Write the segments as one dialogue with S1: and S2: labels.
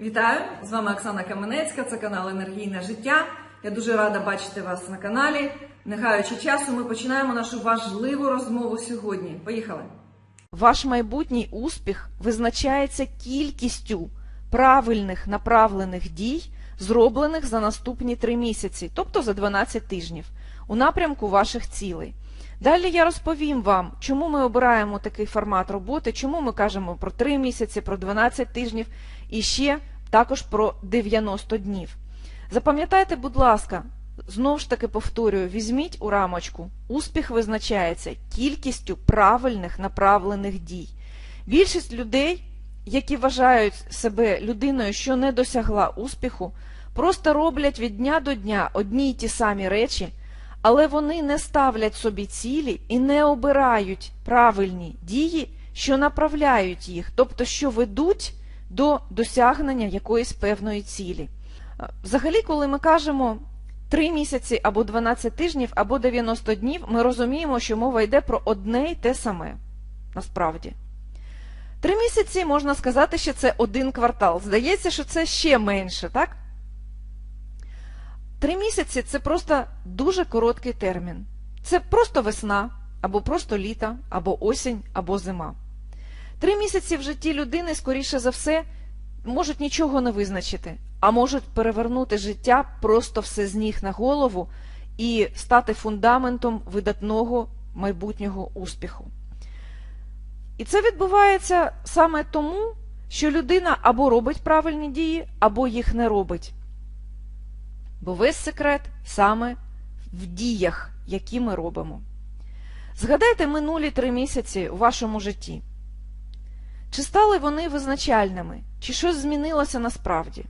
S1: Вітаю! З вами Оксана Каменецька, це канал Енергійне життя. Я дуже рада бачити вас на каналі. Не гаючи часу, ми починаємо нашу важливу розмову сьогодні. Поїхали!
S2: Ваш майбутній успіх визначається кількістю правильних направлених дій, зроблених за наступні 3 місяці, тобто за 12 тижнів, у напрямку ваших цілей. Далі я розповім вам, чому ми обираємо такий формат роботи, чому ми кажемо про 3 місяці, про 12 тижнів і ще також про 90 днів. Запам'ятайте, будь ласка, знову ж таки повторюю, візьміть у рамочку. Успіх визначається кількістю правильних направлених дій. Більшість людей, які вважають себе людиною, що не досягла успіху, просто роблять від дня до дня одні й ті самі речі, але вони не ставлять собі цілі і не обирають правильні дії, що направляють їх, тобто що ведуть до досягнення якоїсь певної цілі. Взагалі, коли ми кажемо 3 місяці або 12 тижнів, або 90 днів, ми розуміємо, що мова йде про одне й те саме. Насправді. Три місяці можна сказати, що це один квартал. Здається, що це ще менше, так? Три місяці це просто дуже короткий термін. Це просто весна, або просто літо, або осінь, або зима. Три місяці в житті людини, скоріше за все, можуть нічого не визначити, а можуть перевернути життя просто все з ніг на голову і стати фундаментом видатного майбутнього успіху. І це відбувається саме тому, що людина або робить правильні дії, або їх не робить. Бо весь секрет саме в діях, які ми робимо. Згадайте минулі три місяці у вашому житті. Чи стали вони визначальними, чи щось змінилося насправді?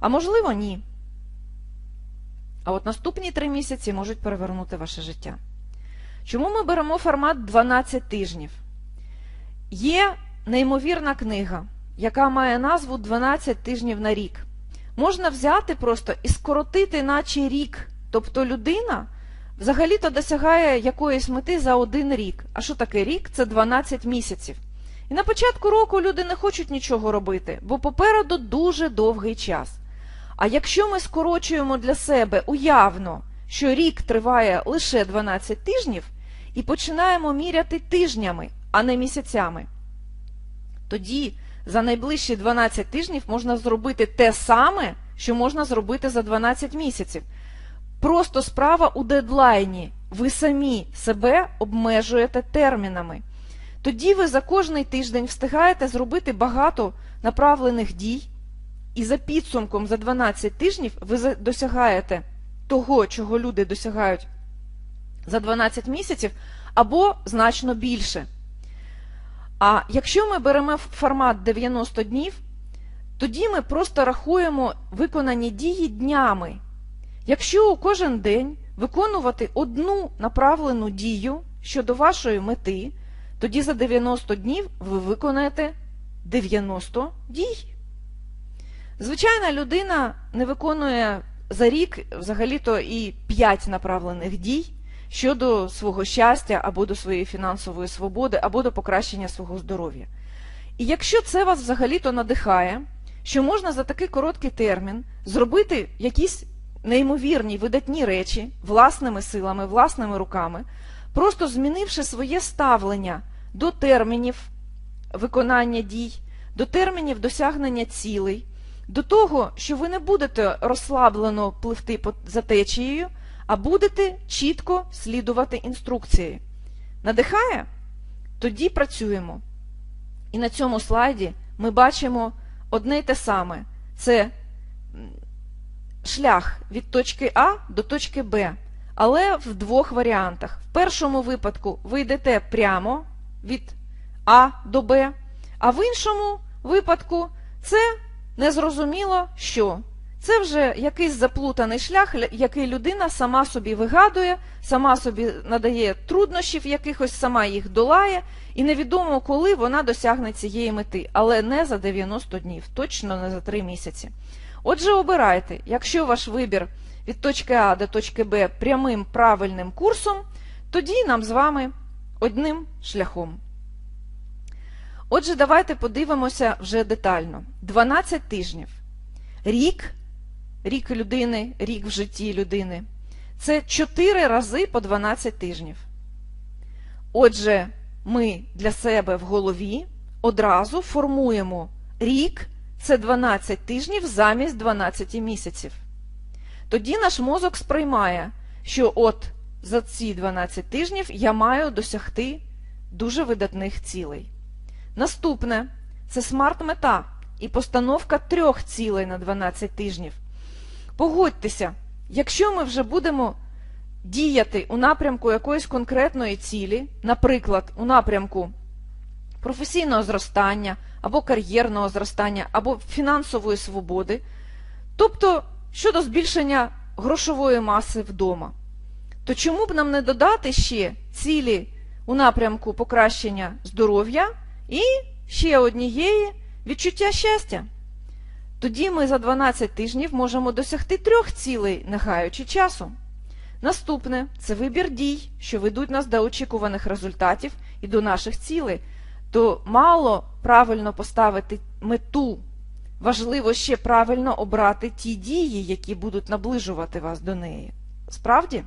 S2: А можливо, ні. А от наступні три місяці можуть перевернути ваше життя. Чому ми беремо формат 12 тижнів? Є неймовірна книга, яка має назву 12 тижнів на рік. Можна взяти просто і скоротити, наче рік. Тобто людина взагалі-то досягає якоїсь мети за один рік. А що таке рік? Це 12 місяців. І на початку року люди не хочуть нічого робити, бо попереду дуже довгий час. А якщо ми скорочуємо для себе уявно, що рік триває лише 12 тижнів, і починаємо міряти тижнями, а не місяцями, тоді за найближчі 12 тижнів можна зробити те саме, що можна зробити за 12 місяців. Просто справа у дедлайні. Ви самі себе обмежуєте термінами. Тоді ви за кожний тиждень встигаєте зробити багато направлених дій, і за підсумком за 12 тижнів ви досягаєте того, чого люди досягають за 12 місяців, або значно більше. А якщо ми беремо формат 90 днів, тоді ми просто рахуємо виконані дії днями. Якщо кожен день виконувати одну направлену дію щодо вашої мети, тоді за 90 днів ви виконаєте 90 дій. Звичайна людина не виконує за рік взагалі-то і 5 направлених дій щодо свого щастя або до своєї фінансової свободи, або до покращення свого здоров'я. І якщо це вас взагалі-то надихає, що можна за такий короткий термін зробити якісь неймовірні видатні речі власними силами, власними руками, просто змінивши своє ставлення до термінів виконання дій, до термінів досягнення цілей, до того, що ви не будете розслаблено пливти за течією, а будете чітко слідувати інструкції. Надихає? Тоді працюємо. І на цьому слайді ми бачимо одне й те саме: це шлях від точки А до точки Б, але в двох варіантах. В першому випадку ви йдете прямо від А до Б, а в іншому випадку це незрозуміло що. Це вже якийсь заплутаний шлях, який людина сама собі вигадує, сама собі надає труднощів якихось, сама їх долає, і невідомо, коли вона досягне цієї мети, але не за 90 днів, точно не за 3 місяці. Отже, обирайте, якщо ваш вибір від точки А до точки Б прямим правильним курсом, тоді нам з вами одним шляхом. Отже, давайте подивимося вже детально. 12 тижнів. Рік, рік людини, рік в житті людини. Це 4 рази по 12 тижнів. Отже, ми для себе в голові одразу формуємо рік це 12 тижнів замість 12 місяців. Тоді наш мозок сприймає, що от за ці 12 тижнів я маю досягти дуже видатних цілей. Наступне це смарт-мета і постановка трьох цілей на 12 тижнів. Погодьтеся, якщо ми вже будемо діяти у напрямку якоїсь конкретної цілі, наприклад, у напрямку професійного зростання, або кар'єрного зростання, або фінансової свободи, тобто щодо збільшення грошової маси вдома, то чому б нам не додати ще цілі у напрямку покращення здоров'я і ще однієї відчуття щастя? Тоді ми за 12 тижнів можемо досягти трьох цілей, не гаючи часу. Наступне це вибір дій, що ведуть нас до очікуваних результатів і до наших цілей. То мало правильно поставити мету, важливо ще правильно обрати ті дії, які будуть наближувати вас до неї. Справді?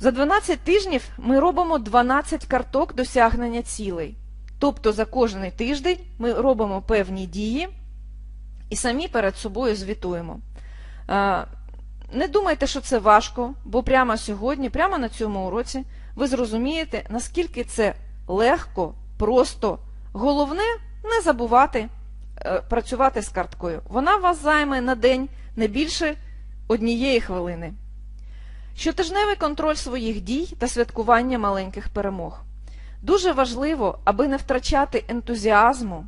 S2: За 12 тижнів ми робимо 12 карток досягнення цілей. Тобто за кожний тиждень ми робимо певні дії і самі перед собою звітуємо. Е, Не думайте, що це важко, бо прямо сьогодні, прямо на цьому уроці, ви зрозумієте, наскільки це легко, просто. Головне не забувати е, працювати з карткою. Вона вас займе на день не більше однієї хвилини. Щотижневий контроль своїх дій та святкування маленьких перемог. Дуже важливо, аби не втрачати ентузіазму,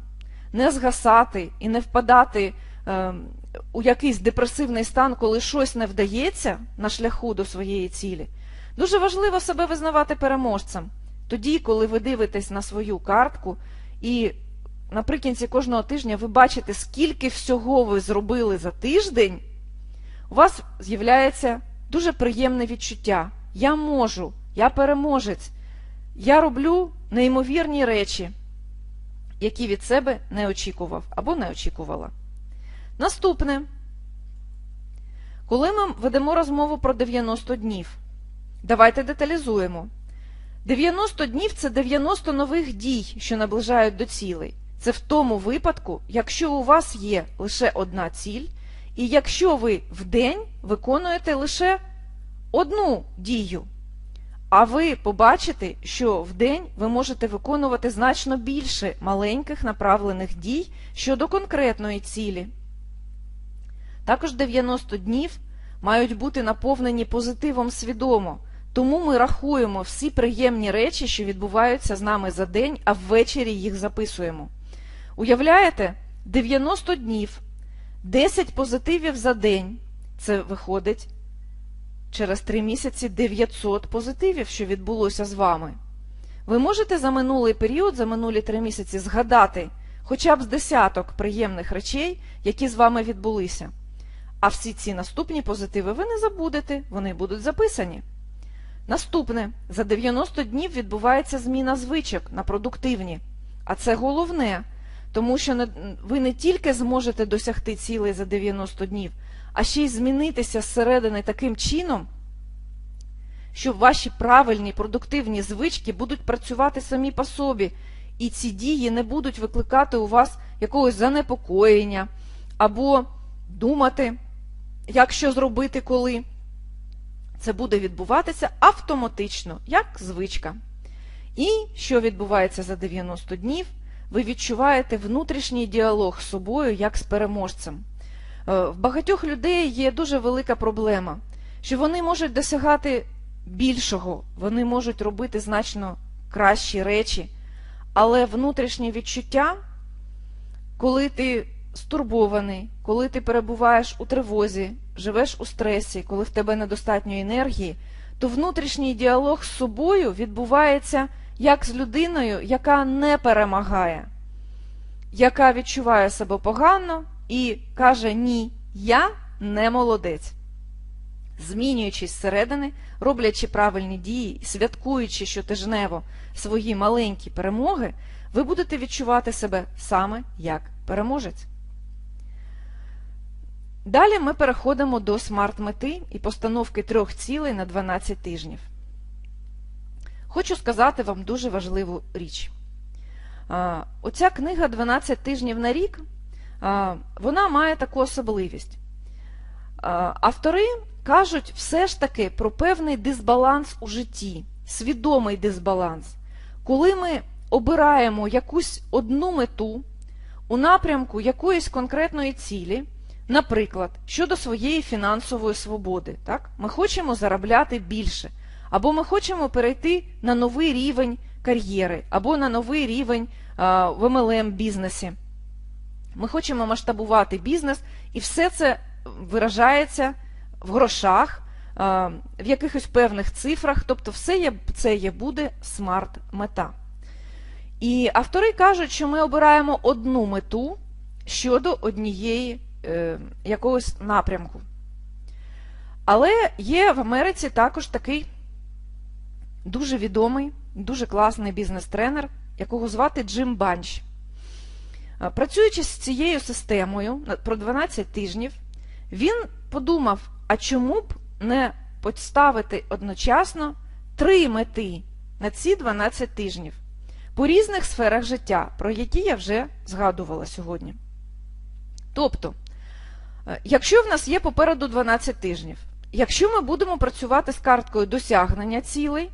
S2: не згасати і не впадати е, у якийсь депресивний стан, коли щось не вдається на шляху до своєї цілі. Дуже важливо себе визнавати переможцем. Тоді, коли ви дивитесь на свою картку, і наприкінці кожного тижня ви бачите, скільки всього ви зробили за тиждень, у вас з'являється дуже приємне відчуття. Я можу, я переможець, я роблю неймовірні речі, які від себе не очікував або не очікувала. Наступне. Коли ми ведемо розмову про 90 днів, давайте деталізуємо. 90 днів це 90 нових дій, що наближають до цілей. Це в тому випадку, якщо у вас є лише одна ціль, і якщо ви в день виконуєте лише одну дію. А ви побачите, що в день ви можете виконувати значно більше маленьких направлених дій щодо конкретної цілі. Також 90 днів мають бути наповнені позитивом свідомо, тому ми рахуємо всі приємні речі, що відбуваються з нами за день, а ввечері їх записуємо. Уявляєте, 90 днів, 10 позитивів за день. Це виходить через 3 місяці 900 позитивів, що відбулося з вами. Ви можете за минулий період, за минулі 3 місяці згадати хоча б з десяток приємних речей, які з вами відбулися. А всі ці наступні позитиви ви не забудете, вони будуть записані. Наступне, за 90 днів відбувається зміна звичок на продуктивні. А це головне, тому що ви не тільки зможете досягти цілей за 90 днів, а ще й змінитися зсередини таким чином, що ваші правильні продуктивні звички будуть працювати самі по собі, і ці дії не будуть викликати у вас якогось занепокоєння або думати, як що зробити коли. Це буде відбуватися автоматично, як звичка. І що відбувається за 90 днів, ви відчуваєте внутрішній діалог з собою як з переможцем. Е, В багатьох людей є дуже велика проблема, що вони можуть досягати більшого, вони можуть робити значно кращі речі, але внутрішнє відчуття, коли ти стурбований, коли ти перебуваєш у тривозі, живеш у стресі, коли в тебе недостатньо енергії, то внутрішній діалог з собою відбувається як з людиною, яка не перемагає, яка відчуває себе погано і каже: Ні, я не молодець. змінюючись зсередини, роблячи правильні дії святкуючи щотижнево свої маленькі перемоги, ви будете відчувати себе саме як переможець. Далі ми переходимо до смарт-мети і постановки трьох цілей на 12 тижнів. Хочу сказати вам дуже важливу річ. Оця книга 12 тижнів на рік, вона має таку особливість. Автори кажуть все ж таки про певний дисбаланс у житті, свідомий дисбаланс, коли ми обираємо якусь одну мету у напрямку якоїсь конкретної цілі, наприклад, щодо своєї фінансової свободи. Так? Ми хочемо заробляти більше, або ми хочемо перейти на новий рівень кар'єри, або на новий рівень в MLM бізнесі. Ми хочемо масштабувати бізнес, і все це виражається в грошах, в якихось певних цифрах, тобто все є, це є буде смарт-мета. І автори кажуть, що ми обираємо одну мету щодо однієї е, якогось напрямку. Але є в Америці також такий дуже відомий, дуже класний бізнес-тренер, якого звати Джим Банч. А, Працюючи з цією системою про 12 тижнів, він подумав, а чому б не поставити одночасно три мети на ці 12 тижнів по різних сферах життя, про які я вже згадувала сьогодні. Тобто, е, якщо в нас є попереду 12 тижнів, якщо ми будемо працювати з карткою досягнення цілей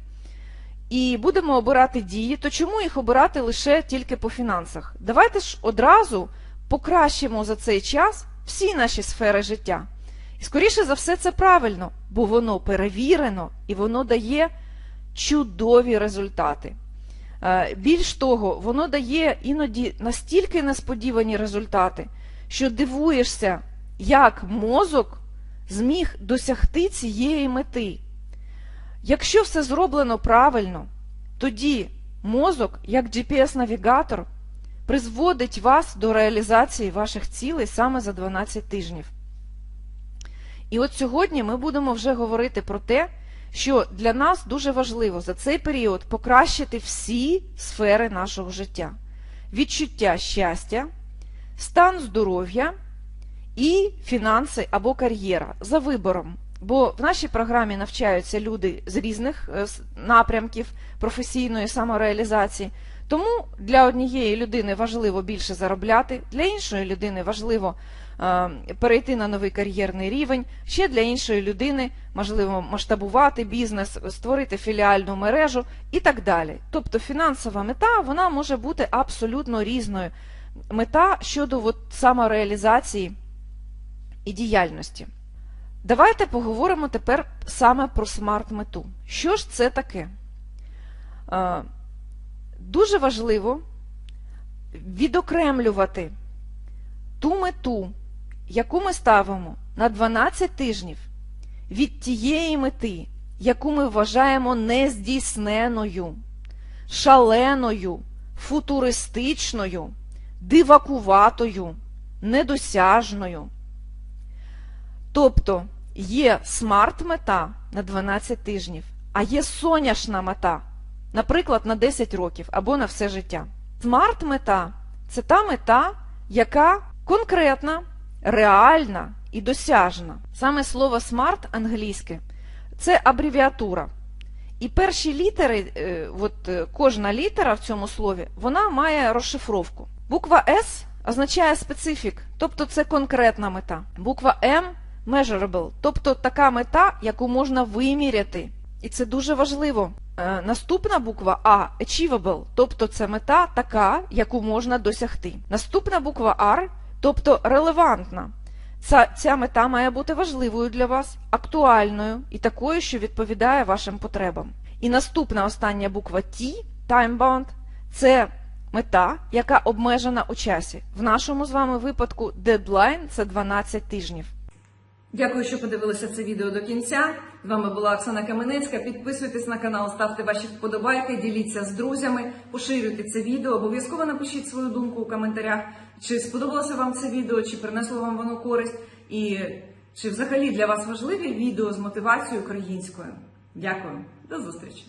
S2: і будемо обирати дії, то чому їх обирати лише тільки по фінансах? Давайте ж одразу покращимо за цей час всі наші сфери життя. І скоріше за все це правильно, бо воно перевірено і воно дає чудові результати. Е, Більш того, воно дає іноді настільки несподівані результати, що дивуєшся, як мозок зміг досягти цієї мети. Якщо все зроблено правильно, тоді мозок, як GPS-навігатор, призводить вас до реалізації ваших цілей саме за 12 тижнів. І от сьогодні ми будемо вже говорити про те, що для нас дуже важливо за цей період покращити всі сфери нашого життя: відчуття щастя, стан здоров'я і фінанси або кар'єра за вибором. Бо в нашій програмі навчаються люди з різних е, напрямків професійної самореалізації. Тому для однієї людини важливо більше заробляти, для іншої людини важливо е, перейти на новий кар'єрний рівень, ще для іншої людини можливо масштабувати бізнес, створити філіальну мережу і так далі. Тобто фінансова мета вона може бути абсолютно різною. Мета щодо от, самореалізації і діяльності. Давайте поговоримо тепер саме про смарт-мету. Що ж це таке? Е, Дуже важливо відокремлювати ту мету, яку ми ставимо на 12 тижнів від тієї мети, яку ми вважаємо нездійсненою, шаленою, футуристичною, дивакуватою, недосяжною. Тобто є смарт-мета на 12 тижнів, а є соняшна мета, наприклад, на 10 років або на все життя. Смарт-мета це та мета, яка конкретна, реальна і досяжна. Саме слово смарт англійське це абревіатура. І перші літери, е, от е, кожна літера в цьому слові, вона має розшифровку. Буква S означає специфік, тобто це конкретна мета. Буква M measurable, тобто така мета, яку можна виміряти. І це дуже важливо. Е, Наступна буква А achievable, тобто це мета така, яку можна досягти. Наступна буква R, тобто релевантна. Ця, ця мета має бути важливою для вас, актуальною і такою, що відповідає вашим потребам. І наступна остання буква T, time-bound, це мета, яка обмежена у часі. В нашому з вами випадку дедлайн це 12 тижнів.
S1: Дякую, що подивилися це відео до кінця. З вами була Оксана Каменецька. Підписуйтесь на канал, ставте ваші вподобайки, діліться з друзями, поширюйте це відео. Обов'язково напишіть свою думку у коментарях, чи сподобалося вам це відео, чи принесло вам воно користь. І Чи взагалі для вас важливі відео з мотивацією українською? Дякую, до зустрічі!